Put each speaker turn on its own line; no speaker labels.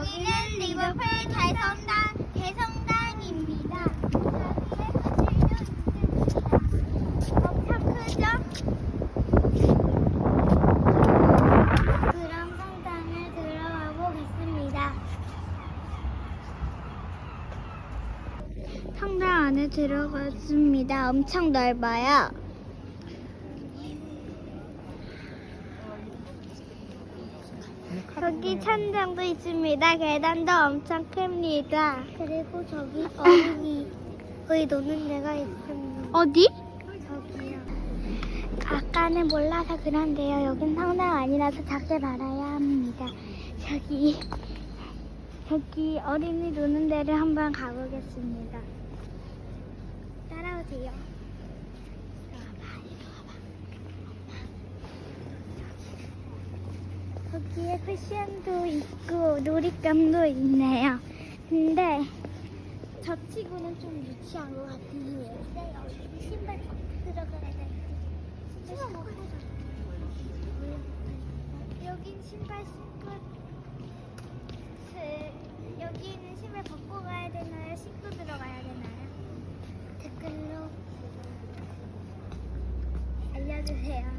여기는 리버풀 대성당 대성당입니다. 엄청 크죠? 그럼 성당을 들어가 보겠습니다. 성당 안에 들어갔습니다. 엄청 넓어요. 여기 천장도 있습니다. 계단도 엄청 큽니다. 그리고 저기 어린이 거의 노는 데가 있습니다. 어디? 저기요. 아까는 몰라서 그런데요. 여긴 성당 아니라서 작게 말아야 합니다. 저기 저기 어린이 노는 데를 한번 가보겠습니다. 따라오세요. 거기에 패션도 있고 놀잇감도 있네요. 근데 저 친구는 좀 유치한 것 같아요. 신발 들어가야 돼. 신발 못 가져. 여긴 신발 신고 그, 여기는 신발 벗고 가야 되나요? 신고 들어가야 되나요? 댓글로 알려주세요.